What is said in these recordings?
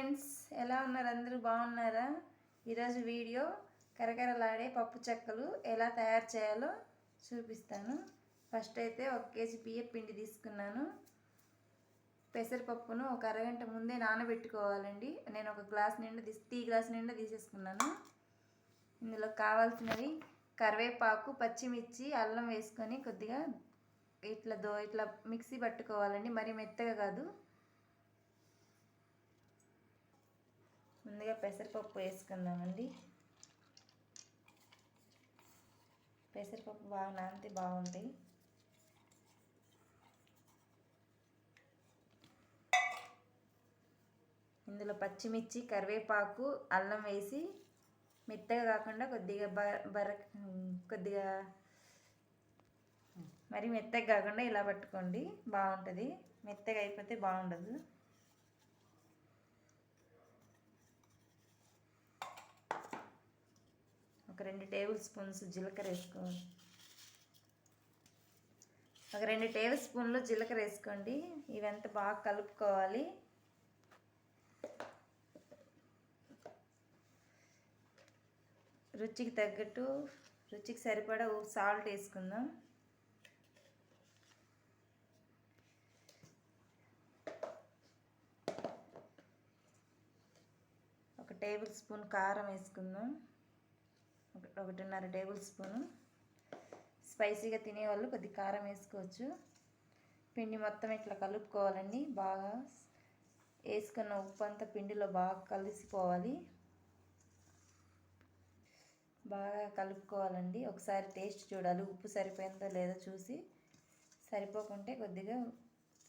Friends ఎలా ఉన్నారు? అందరూ బాగున్నారా? ఈరోజు వీడియో కరకరలాడే పప్పు చెక్కలు ఎలా తయారు చేయాలో చూపిస్తాను. ఫస్ట్ అయితే ఒక కేజీ బియ్య పిండి తీసుకున్నాను. పెసరపప్పును ఒక అరగంట ముందే నానబెట్టుకోవాలండి. నేను ఒక గ్లాస్ నిండా తీసి టీ గ్లాస్ నిండా తీసేసుకున్నాను. ఇందులో కావాల్సినవి కరివేపాకు పచ్చిమిర్చి అల్లం వేసుకొని కొద్దిగా ఇట్లా దో ఇట్లా మిక్సీ పట్టుకోవాలండి. మరి మెత్తగా కాదు. ముందుగా పెసరపప్పు వేసుకుందామండి. పెసరపప్పు బాగా నానితే బాగుంటాయి. ఇందులో పచ్చిమిర్చి కరివేపాకు అల్లం వేసి మెత్తగా కాకుండా కొద్దిగా బ బర కొద్దిగా మరి మెత్తగా కాకుండా ఇలా పట్టుకోండి. బాగుంటుంది. మెత్తగా అయిపోతే బాగుండదు. ఒక రెండు టేబుల్ స్పూన్స్ జీలకర్ర వేసుకోండి. ఒక రెండు టేబుల్ స్పూన్లు జీలకర్ర వేసుకోండి. ఇవంతా బాగా కలుపుకోవాలి. రుచికి తగ్గట్టు రుచికి సరిపడా సాల్ట్ వేసుకుందాం. ఒక టేబుల్ స్పూన్ కారం వేసుకుందాం. ఒకటిన్నర టేబుల్ స్పూను. స్పైసీగా తినేవాళ్ళు కొద్ది కారం వేసుకోవచ్చు. పిండి మొత్తం ఇట్లా కలుపుకోవాలండి. బాగా వేసుకున్న ఉప్పు అంతా పిండిలో బాగా కలిసిపోవాలి. బాగా కలుపుకోవాలండి. ఒకసారి టేస్ట్ చూడాలి. ఉప్పు సరిపోయిందో లేదో చూసి సరిపోకుంటే కొద్దిగా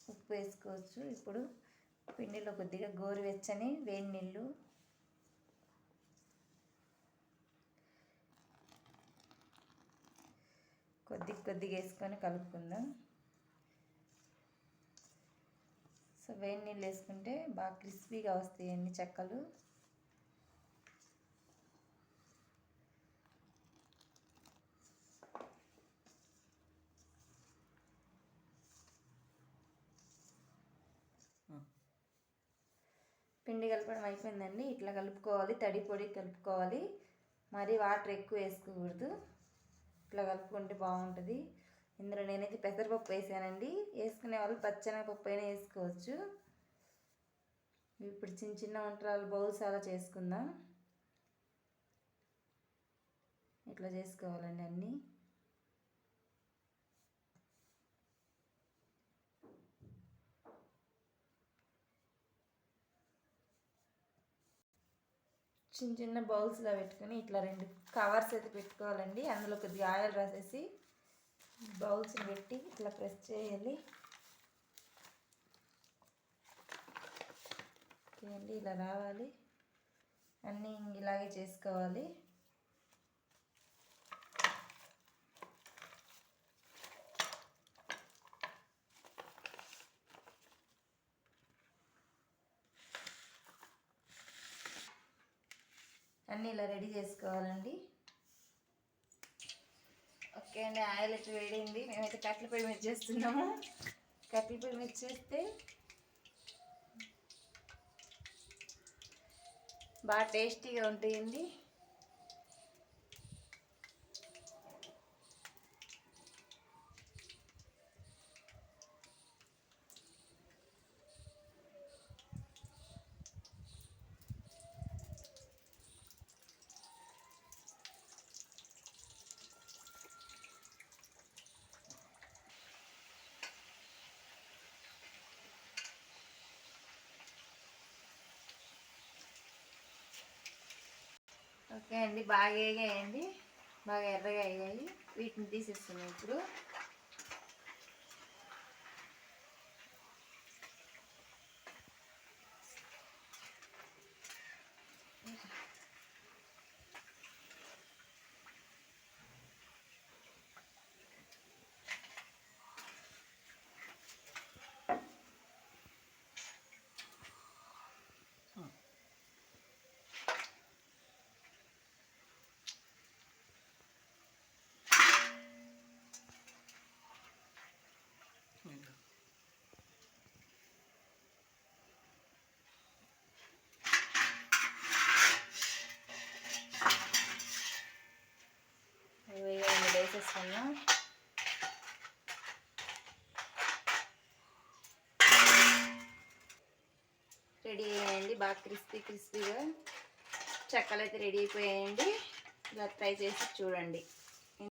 ఉప్పు వేసుకోవచ్చు. ఇప్పుడు పిండిలో కొద్దిగా గోరువెచ్చని వేడి నీళ్ళు కొద్ది కొద్దిగా వేసుకొని కలుపుకుందాం. సో వేడి నీళ్ళు వేసుకుంటే బాగా క్రిస్పీగా వస్తాయండి చెక్కలు. పిండి కలపడం అయిపోయిందండి. ఇట్లా కలుపుకోవాలి తడి పొడి కలుపుకోవాలి. మరి వాటర్ ఎక్కువ వేసుకోకూడదు. ఇట్లా కలుపుకుంటే బాగుంటుంది. ఇందులో నేనైతే పెసరపప్పు వేసానండి. వేసుకునే వాళ్ళు పచ్చనపప్పు అయినా వేసుకోవచ్చు. ఇప్పుడు చిన్న చిన్న వంటరాలు బౌల్స్ అలా చేసుకుందాం. ఇట్లా చేసుకోవాలండి అన్నీ. చిన్న చిన్న బౌల్స్లో పెట్టుకొని ఇట్లా రెండు కవర్స్ అయితే పెట్టుకోవాలండి. అందులో కొద్దిగా ఆయిల్ రాసేసి బౌల్స్ పెట్టి ఇట్లా ప్రెస్ చేయాలి. చేయండి ఇలా రావాలి. అన్నీ ఇలాగే చేసుకోవాలి. అన్నీ ఇలా రెడీ చేసుకోవాలండి. ఓకే అండి ఆయిల్ అయితే వేడింది. మేమైతే కట్టెల పొయ్యి మీద చేస్తున్నాము. కట్టెల పొయ్యి మీద చేస్తే బాగా టేస్టీగా ఉంటాయండి. ఓకే అండి బాగా వేగాయండి బాగా ఎర్రగా అయ్యాయి. వీటిని తీసేస్తున్నాం ఇప్పుడు. వేసుకుందాం రెడీ అయ్యాయండి బాగా క్రిస్పీ క్రిస్పీగా. చెక్కలు అయితే రెడీ అయిపోయాయండి. ఇలా ట్రై చేసి చూడండి.